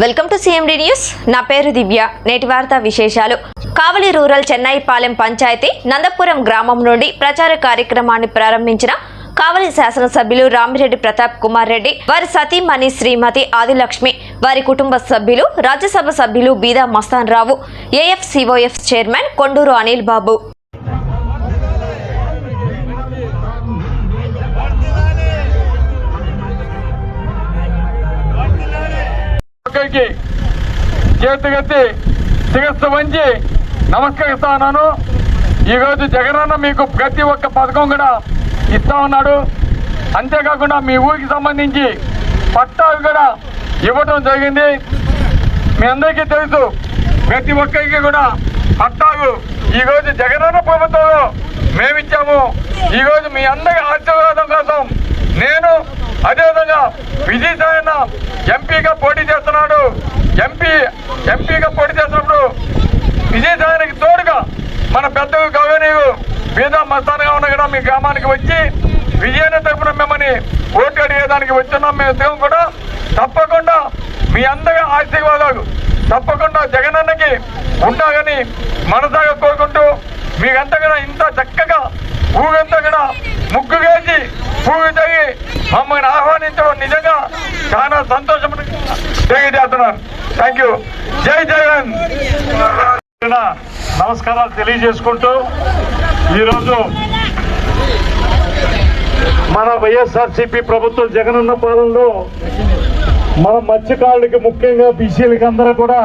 Welcome to CMD news నా పేరు దివ్య. నేటి వార్తా విశేషాలు. కావలి రూరల్ చెన్నై పాలెం పంచాయతీ నందపురం గ్రామం నుండి ప్రచార కార్యక్రమాన్ని ప్రారంభించిన కావలి శాసనసభ్యులు రామిరెడ్డి ప్రతాప్ కుమార్ రెడ్డి వారి సతీమణి శ్రీమతి ఆదిలక్ష్మి వారి కుటుంబ సభ్యులు రాజ్యసభ సభ్యులు బీదా మస్తాన్ రావు ఏఎఫ్సిఓఎఫ్ చైర్మన్ కొండూరు అనిల్ బాబు. ఒక్కరికి చేతుగెత్తి చికిత్స వంచి నమస్కరిస్తాను ఉన్నాను ఈరోజు జగనన్న మీకు ప్రతి ఒక్క పథకం కూడా ఇస్తా ఉన్నాడు. అంతేకాకుండా మీ ఊరికి సంబంధించి పట్టాలు కూడా ఇవ్వడం జరిగింది. మీ అందరికీ తెలుసు ప్రతి ఒక్కరికి కూడా పట్టాలు ఈరోజు జగనన్న ప్రభుత్వంలో మేమిచ్చాము. ఈరోజు మీ అందరి ఆశీర్వాదం కోసం నేను అదే విజయసాయన్న ఎంపీగా పోటీ చేస్తున్నాడు. ఎంపీ ఎంపీగా పోటీ చేసినప్పుడు విజయసాయానికి తోడుగా మన పెద్దలు గౌరవనీయులు బీదా మస్తానుగా ఉన్న కూడా మీ గ్రామానికి వచ్చి విజయన తరఫున మిమ్మల్ని ఓటు అడిగేదానికి వచ్చున్నాం. మేము ఇద్దరం కూడా తప్పకుండా మీ అందరి ఆశీర్వాదాలు తప్పకుండా జగనన్నకి ఉండాలని మనసాగా కోరుకుంటూ మీరంతా కూడా ఇంత చక్కగా ఊరంతా కూడా ముగ్గు వేసి భూమి తగి మమ్మల్ని ఆహ్వానించడం నిజంగా చాలా సంతోషం తెలియజేస్తున్నాను థ్యాంక్ యూ జై జగన్. నమస్కారాలు తెలియజేసుకుంటూ ఈరోజు మన వైఎస్ఆర్సీపీ ప్రభుత్వం జగనన్న పాలనలో మన మత్స్యకారులకి ముఖ్యంగా బీసీలకి అందరూ కూడా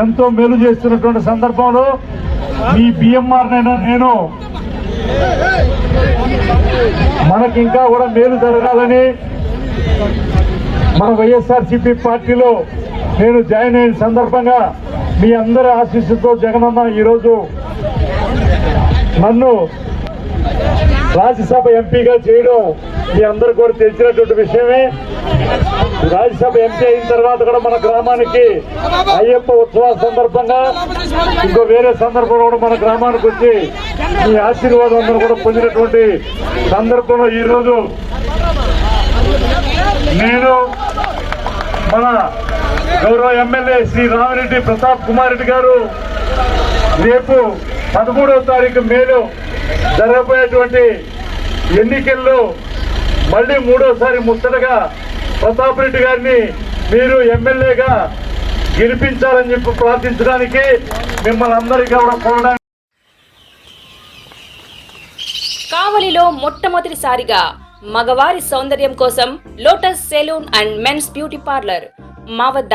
ఎంతో మేలు చేస్తున్నటువంటి సందర్భంలో మీ బిఎంఆర్ నేను మనకి ఇంకా కూడా మేలు జరగాలని మన వైఎస్ఆర్సీపీ పార్టీలో నేను జాయిన్ అయిన సందర్భంగా మీ అందరి ఆశీస్సుతో జగనన్న ఈరోజు నన్ను రాజ్యసభ ఎంపీగా చేయడం మీ అందరు కూడా తెలిసినటువంటి విషయమే. రాజ్యసభ ఎంపీ అయిన తర్వాత కూడా మన గ్రామానికి అయ్యప్ప ఉత్సవాల సందర్భంగా ఇంకో వేరే సందర్భంలో కూడా మన గ్రామానికి వచ్చి మీ ఆశీర్వాదం అందరూ కూడా పొందినటువంటి సందర్భంలో ఈరోజు నేను మన గౌరవ ఎమ్మెల్యే శ్రీ రామిరెడ్డి ప్రతాప్ కుమార్ రెడ్డి గారు రేపు పదమూడవ తారీఖు మేలో జరగబోయేటువంటి ఎన్నికల్లో మళ్ళీ మూడోసారి ముచ్చటగా ప్రతాప్ రెడ్డి గారిని మీరు ఎమ్మెల్యేగా గెలిపించాలని చెప్పి ప్రార్థించడానికి మిమ్మల్ని అందరికీ కూడా కోరడానికి కావలిలో మొట్టమొదటిసారిగా మగవారి సౌందర్యం కోసం Lotus saloon and men's beauty parlour మా వద్ద